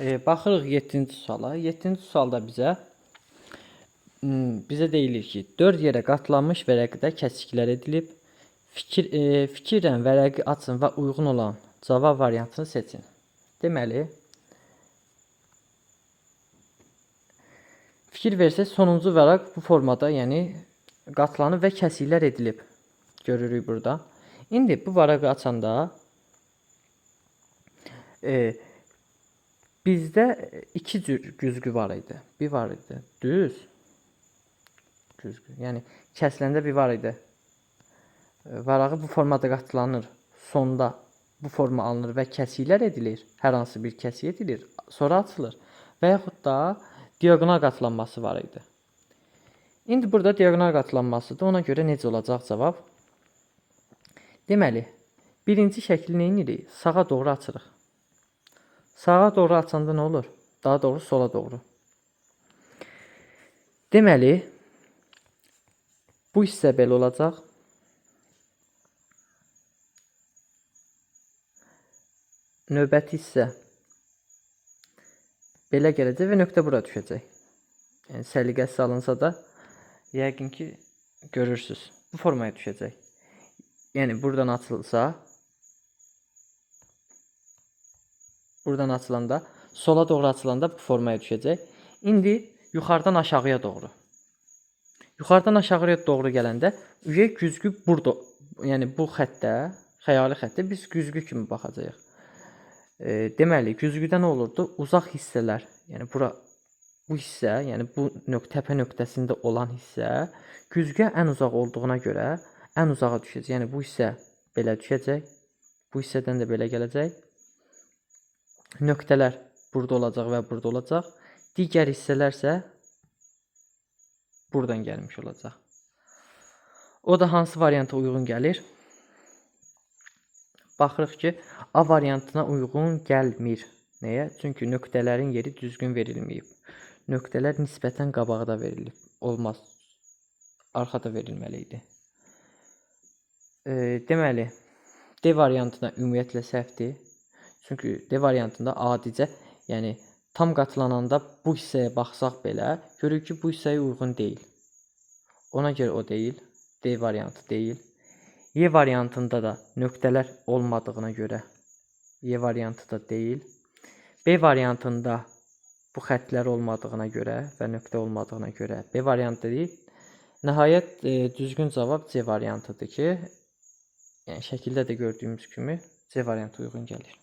E, baxırıq 7-ci suala. 7-ci sualda bizə hmm, bizə deyilir ki, 4 yerə qatlanmış vərəqdə kəsiklər edilib. Fikir e, fikirlə vərəqi açın və uyğun olan cavab variantını seçin. Deməli, fikir versək sonuncu vərəq bu formada, yəni qatlanıb və kəsiklər edilib. Görürük burada. İndi bu vərəqi açanda e, bizdə iki cür güzgü var idi. Bir var idi düz güzgü. Yəni kəsiləndə bir var idi. E, Varağı bu formada qatlanır. Sonda bu forma alınır və kəsiklər edilir. Hər hansı bir kəsik edilir. Sonra açılır. Və yaxud da diaqonal qatlanması var idi. İndi burada diaqonal qatlanmasıdır. Ona görə necə olacaq cavab? Deməli, birinci şəkli nə edirik? Sağa doğru açırıq. Sağa doğru açanda nə olur? Daha doğru sola doğru. Deməli, bu hissə belə olacaq. Növbəti hissə belə gələcək və nöqtə bura düşəcək. Yəni səliqəsi alınsa da yəqin ki görürsüz. Bu formaya düşəcək. Yəni buradan açılsa buradan açılanda sola doğru açılanda bu formaya düşəcək. İndi yuxarıdan aşağıya doğru. Yuxarıdan aşağıya doğru gələndə üyə güzgü burada, yəni bu xəttə, xəyali xəttə biz güzgü kimi baxacağıq. E, deməli, güzgüdə nə olurdu? Uzaq hissələr, yəni bura bu hissə, yəni bu nöq təpə nöqtəsində olan hissə güzgüyə ən uzaq olduğuna görə ən uzağa düşəcək. Yəni bu hissə belə düşəcək. Bu hissədən də belə gələcək. Nöqtələr burada olacaq və burada olacaq. Digər hissələr isə buradan gəlmiş olacaq. O da hansı varianta uyğun gəlir? Baxırıq ki, A variantına uyğun gəlmir. Nəyə? Çünki nöqtələrin yeri düzgün verilməyib. Nöqtələr nisbətən qabaqda verilib. Olmaz. Arxada verilməli idi. E, deməli, D variantına ümumiyyətlə səhvdir. Çünki D variantında adicə, yəni tam qatlananda bu hissəyə baxsaq belə, görürük ki, bu hissəyə uyğun deyil. Ona görə o deyil. D variantı deyil. Y variantında da nöqtələr olmadığına görə Y variantı da deyil. B variantında bu xəttlər olmadığına görə və nöqtə olmadığına görə B variantı deyil. Nəhayət e, düzgün cavab C variantıdır ki, yəni şəkildə də gördüyümüz kimi C variantı uyğun gəlir.